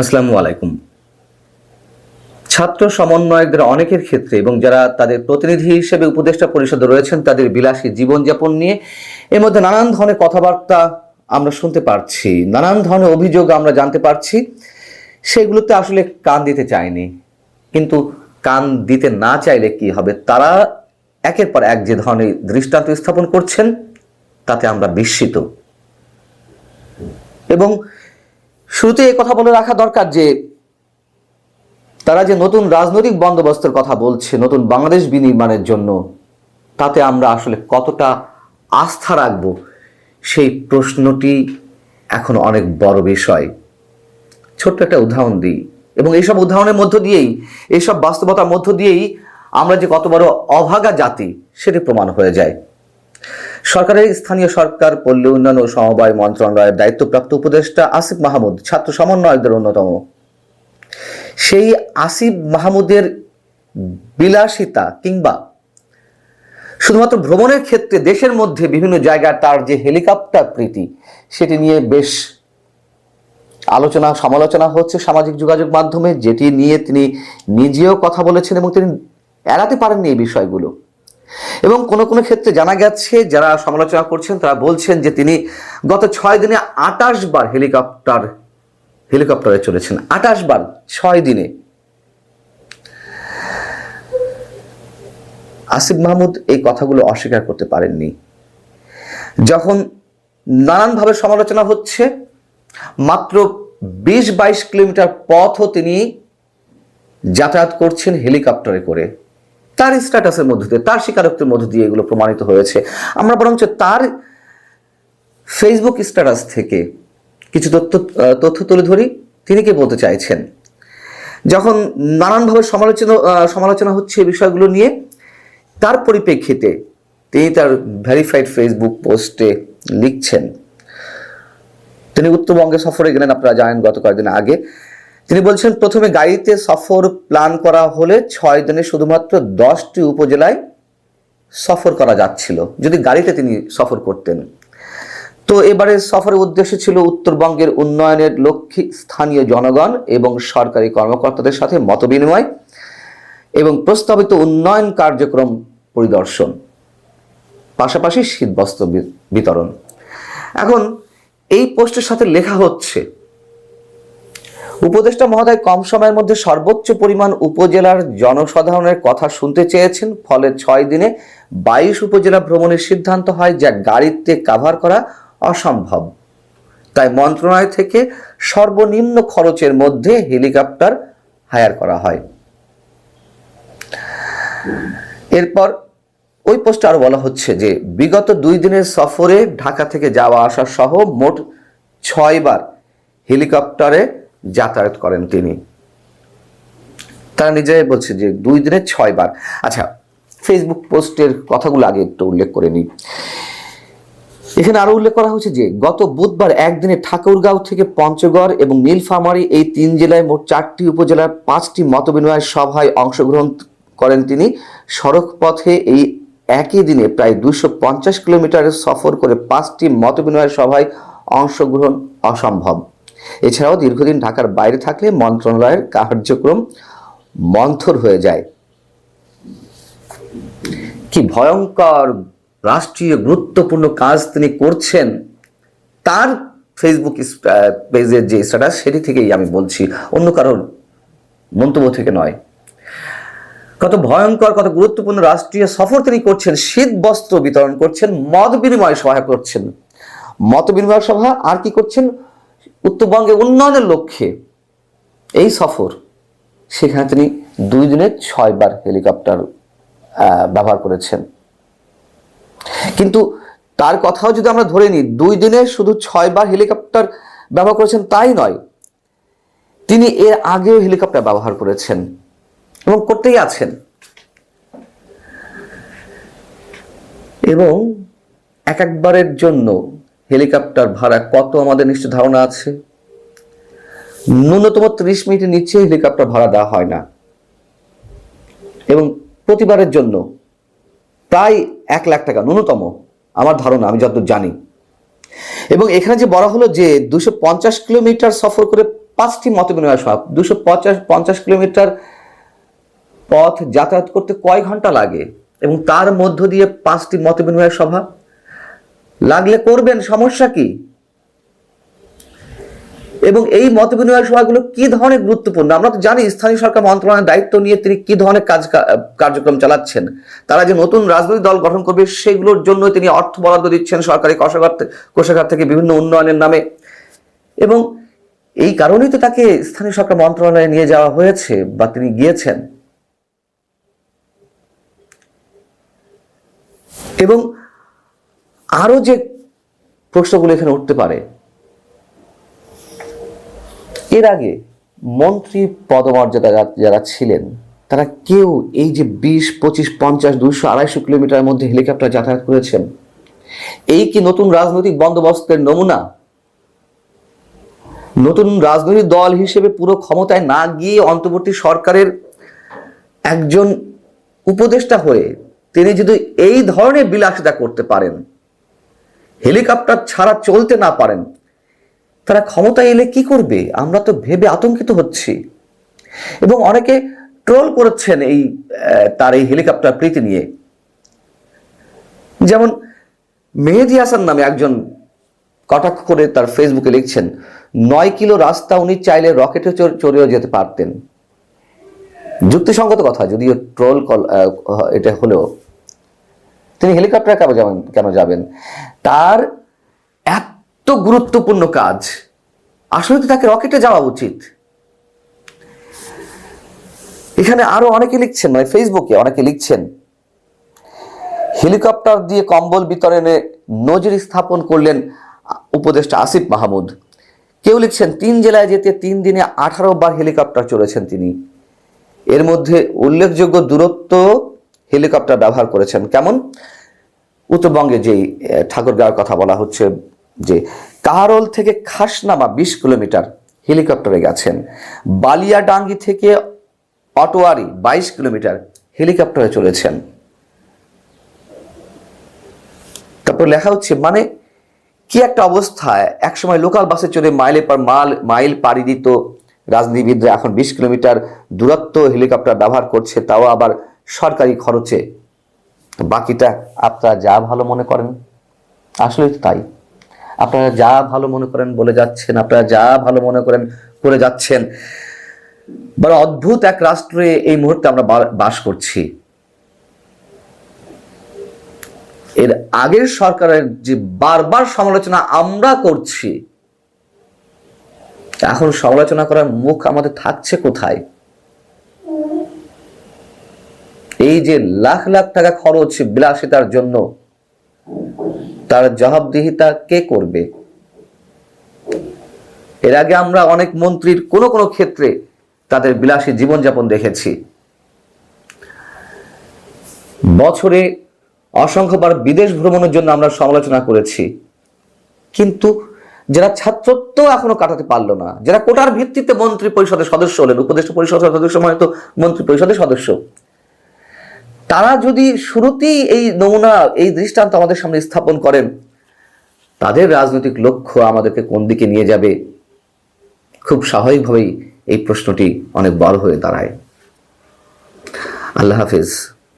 আসসালামু আলাইকুম। ছাত্র সমন্বয়কদের অনেকের ক্ষেত্রে এবং যারা তাদের প্রতিনিধি হিসেবে উপদেষ্টা পরিষদে রয়েছেন, তাদের বিলাসী জীবনযাপন নিয়ে এর মধ্যে নানান ধরনের কথাবার্তা আমরা শুনতে পারছি, নানান ধরনের অভিযোগ আমরা জানতে পারছি। সেগুলোতে আসলে কান দিতে চায়নি কিন্তু কান দিতে না চাইলে কি হবে? তারা একের পর এক যে ধরনের দৃষ্টান্ত স্থাপন করছেন, তাতে আমরা বিস্মিত। এবং শুরুতে এই কথা বলে রাখা দরকার যে তারা যে নতুন রাজনৈতিক বন্দোবস্তের কথা বলছে, নতুন বাংলাদেশ বিনির্মাণের জন্য, তাতে আমরা আসলে কতটা আস্থা রাখব, সেই প্রশ্নটি এখন অনেক বড় বিষয়। ছোট্ট একটা উদাহরণ দিই, এবং এইসব উদাহরণের মধ্য দিয়েই, এইসব বাস্তবতার মধ্য দিয়েই আমরা যে কত বড় অভাগা জাতি, সেটি প্রমাণ হয়ে যায়। সরকারের স্থানীয় সরকার, পল্লী উন্নয়ন ও সমবায় মন্ত্রণালয়ের দায়িত্বপ্রাপ্ত উপদেষ্টা আসিফ মাহমুদ, ছাত্র সমন্বয়কদের অন্যতম। সেই আসিফ মাহমুদের বিলাসিতা কিংবা শুধুমাত্র ভ্রমণের ক্ষেত্রে দেশের মধ্যে বিভিন্ন জায়গায় তার যে হেলিকপ্টার প্রীতি, সেটি নিয়ে বেশ আলোচনা, সমালোচনা হচ্ছে সামাজিক যোগাযোগ মাধ্যমে, যেটি নিয়ে তিনি নিজেও কথা বলেছেন এবং তিনি এড়াতে পারেননি এই বিষয়গুলো। এবং কোনো কোনো ক্ষেত্রে জানা গেছে, যারা সমালোচনা করছেন, তারা বলছেন যে তিনি গত ছয় দিনে আটাশ বার হেলিকপ্টার, হেলিকপ্টারে চলেছেন আটাশ বার, ছয় দিনে। আসিফ মাহমুদ এই কথাগুলো অস্বীকার করতে পারেননি। যখন নানানভাবে সমালোচনা হচ্ছে, মাত্র বিশ বাইশ কিলোমিটার পথও তিনি যাতায়াত করছেন হেলিকপ্টারে করে। তার স্ট্যাটাসের মধ্য দিয়ে, তার স্বীকারোক্তির মধ্য দিয়ে এগুলো প্রমাণিত হয়েছে। আমরা বরঞ্চ তার ফেসবুক স্ট্যাটাস থেকে কিছু তথ্য তথ্য তুলে ধরি। তিনি কে বলতে চাইছেন? যখন নানানভাবে সমালোচনা সমালোচনা হচ্ছে বিষয়গুলো নিয়ে, তার পরিপ্রেক্ষিতে তিনি তার ভেরিফাইড ফেসবুক পোস্টে লিখছেন। তিনি উত্তরবঙ্গে সফরে গেলেন, আপনারা জানেন গত কয়েকদিন আগে। তিনি বলছেন, প্রথমে গাড়িতে সফর প্ল্যান করা হলে ছয় দিনে শুধুমাত্র দশটি উপজেলায় সফর করা যাচ্ছিল, যদি গাড়িতে তিনি সফর করতেন। তো এবারে সফরের উদ্দেশ্য ছিল উত্তরবঙ্গের উন্নয়নের লক্ষ্যে স্থানীয় জনগণ এবং সরকারি কর্মকর্তাদের সাথে মতবিনিময় এবং প্রস্তাবিত উন্নয়ন কার্যক্রম পরিদর্শন, পাশাপাশি শীতবস্ত্র বিতরণ। এখন এই পোস্টের সাথে লেখা হচ্ছে উপদেষ্টা মহোদয় কম সময়ের মধ্যে সর্বোচ্চ পরিমাণ উপজেলার জনসাধারণের কথা শুনতে চেয়েছেন। ফলে ছয় দিনে বাইশ উপজেলা ভ্রমণের সিদ্ধান্ত হয় যা গাড়িতে কাভার করা অসম্ভব। তাই মন্ত্রণালয় থেকে সর্বনিম্ন খরচের মধ্যে হেলিকপ্টার হায়ার করা হয়। এরপর ওই পোস্টে আরও বলা হচ্ছে যে, বিগত দুই দিনের সফরে ঢাকা থেকে যাওয়া আসা সহ মোট ছয়বার হেলিকপ্টারে যাতায়াত করেন তিনি। তারা নিজেরাই বলছে যে দুই দিনে ছয়বার। আচ্ছা ফেসবুক পোস্টের কথাগুলো আগে একটু উল্লেখ করে নিই। এখানে আরও উল্লেখ করা হয়েছে যে, গত বুধবার একদিনে ঠাকুরগাঁও থেকে পঞ্চগড় এবং নীলফামারী এই তিন জেলায় মোট চারটি উপজেলার পাঁচটি মতবিনিময় সভায় অংশগ্রহণ করেন তিনি। সড়ক পথে এই একই দিনে প্রায় দুশো পঞ্চাশ কিলোমিটারের সফর করে পাঁচটি মতবিনিময় সভায় অংশগ্রহণ অসম্ভব। এছাড়াও দীর্ঘদিন ঢাকার বাইরে থাকলে মন্ত্রণালয়ের কার্যক্রম মন্থর হয়ে যায়। কি ভয়ঙ্কর রাষ্ট্রীয় গুরুত্বপূর্ণ কাজ তিনি করছেন, তার ফেসবুক পেজের যে স্ট্যাটাস সেটি থেকেই আমি বলছি, অন্য কারোর মন্তব্য থেকে নয়। কত ভয়ঙ্কর, কত গুরুত্বপূর্ণ রাষ্ট্রীয় সফর তিনি করছেন, শীত বস্ত্র বিতরণ করছেন, মত বিনিময় সভা করছেন। মত বিনিময় সভা আর কি করছেন? উত্তরবঙ্গের উন্নয়নের লক্ষ্যে এই সফর, সেখানে তিনি দুই দিনে ছয়বার হেলিকপ্টার ব্যবহার করেছেন। কিন্তু তার কথাও যদি আমরা ধরে নিই, দুই দিনে শুধু ছয়বার হেলিকপ্টার ব্যবহার করেছেন তাই নয়, তিনি এর আগেও হেলিকপ্টার ব্যবহার করেছেন এবং করতেই আছেন। এবং এক একবারের জন্য হেলিকপ্টার ভাড়া কত আমাদের নিশ্চয় ধারণা আছে? ন্যূনতম ত্রিশ মিনিটের নিচে হেলিকপ্টার ভাড়া দেওয়া হয় না। এবং প্রতিবারের জন্য প্রায় এক লাখ টাকা, ন্যূনতম, আমার ধারণা, আমি যতদূর জানি। এবং এখানে যে বলা হলো যে দুশো পঞ্চাশ কিলোমিটার সফর করে পাঁচটি মত বিনিময় সভা দুশো পঞ্চাশ পঞ্চাশ কিলোমিটার পথ যাতায়াত করতে কয় ঘণ্টা লাগে? এবং তার মধ্য দিয়ে পাঁচটি মত বিনিময় সভা? লাগলে করবেন, সমস্যা কি? এবং এই মত বিনিময় সভাগুলো কি ধরনের গুরুত্বপূর্ণ? আমরা তো জানি স্থানীয় সরকার মন্ত্রণালয়ের দায়িত্ব নিয়ে তিনি কি ধরনের কাজ কার্যক্রম চালাচ্ছেন। তারা যে নতুন রাজনৈতিক দল গঠন করবে সেগুলোর জন্য তিনি অর্থ বরাদ্দ দিচ্ছেন সরকারি কোষাগার কোষাগার থেকে বিভিন্ন উন্নয়নের নামে। এবং এই কারণেই তো তাকে স্থানীয় সরকার মন্ত্রণালয়ে নিয়ে যাওয়া হয়েছে বা তিনি গিয়েছেন। এবং আরও যে প্রশ্নগুলো এখানে উঠতে পারে, এর আগে মন্ত্রী পদমর্যাদা যারা ছিলেন, তারা কেউ এই যে বিশ, পঁচিশ, পঞ্চাশ দুশো আড়াইশো কিলোমিটারের মধ্যে হেলিকপ্টার যাতায়াত করেছেন, এই কি নতুন রাজনৈতিক বন্দোবস্তের নমুনা? নতুন রাজনৈতিক দল হিসেবে পুরো ক্ষমতায় না গিয়ে অন্তর্বর্তী সরকারের একজন উপদেষ্টা হয়ে তিনি যদি এই ধরনের বিলাসিতা করতে পারেন হেলিকপ্টার ছাড়া চলতে না পারেন। তারা ক্ষমতায় এলে কি করবে? আমরা তো ভেবে আতঙ্কিত হচ্ছি। এবং অনেকে ট্রোল করেছেন এই তার এই হেলিকপ্টার প্রীতি নিয়ে। যেমন মেহেদি হাসান নামে একজন কটাক্ষ করে তার ফেসবুকে লিখছেন, নয় কিলো রাস্তা উনি চাইলে রকেটে চড়েও যেতে পারতেন। যুক্তিসঙ্গত কথা, যদিও ট্রোল কল এটা হলেও। তিনি হেলিকপ্টারে কেন যাবেন কেন যাবেন? তার এত গুরুত্বপূর্ণ কাজ। আসলে তো তাকে রকেটে যাওয়া উচিত। এখানে আরও অনেকে লিখছেন মানে ফেসবুকে অনেকে লিখছেন, হেলিকপ্টার দিয়ে কম্বল বিতরণে নজির স্থাপন করলেন উপদেষ্টা আসিফ মাহমুদ। কেউ লিখছেন, তিন জেলায় যেতে তিন দিনে আঠারো বার হেলিকপ্টার চড়েছেন তিনি। এর মধ্যে উল্লেখযোগ্য দূরত্ব হেলিকপ্টার ব্যবহার করেছেন। কেমন? উত্তরবঙ্গে যেই আহ, ঠাকুরগাঁওর কথা বলা হচ্ছে যে কাহারোল থেকে খাসনামা বিশ কিলোমিটার হেলিকপ্টারে গেছেন। বালিয়াডাঙ্গি থেকে অটোয়ারি বাইশ কিলোমিটার হেলিকপ্টারে চলেছেন। তারপর লেখা হচ্ছে মানে কি একটা অবস্থায় একসময় লোকাল বাসে চড়ে মাইলে পর মাল মাইল পাড়ি দিত রাজনীতিবিদরা এখন বিশ কিলোমিটার দূরত্ব হেলিকপ্টার ব্যবহার করছে তাও আবার সরকারি খরচে। বাকিটা আপনারা যা ভালো মনে করেন আসলে তাই। আপনারা যা ভালো মনে করেন বলে যাচ্ছেন, আপনারা যা ভালো মনে করেন করে যাচ্ছেন। বড় অদ্ভুত এক রাষ্ট্রে এই মুহূর্তে আমরা বাস করছি। এর আগের সরকারের যে বারবার সমালোচনা আমরা করছি, এখন সমালোচনা করার মুখ আমাদের থাকছে কোথায়? এই যে লাখ লাখ টাকা খরচ বিলাসিতার জন্য, তার জবাবদিহিতা কে করবে? এর আগে আমরা অনেক মন্ত্রীর কোনো কোনো ক্ষেত্রে তাদের বিলাসী জীবনযাপন দেখেছি। বছরে অসংখ্যবার বিদেশ ভ্রমণের জন্য আমরা সমালোচনা করেছি। কিন্তু যারা ছাত্রত্ব এখনও কাটাতে পারল না, যারা কোটার ভিত্তিতে মন্ত্রী পরিষদের সদস্য হলেন, উপদেষ্টা পরিষদের সদস্য মানে তো মন্ত্রী পরিষদের সদস্য তারা যদি শুরুতেই এই নমুনা, এই দৃষ্টান্ত আমাদের সামনে স্থাপন করেন, তাদের রাজনৈতিক লক্ষ্য আমাদেরকে কোন দিকে নিয়ে যাবে? খুব স্বাভাবিকভাবেই এই প্রশ্নটি অনেক বড় হয়ে দাঁড়ায়। আল্লাহ হাফিজ।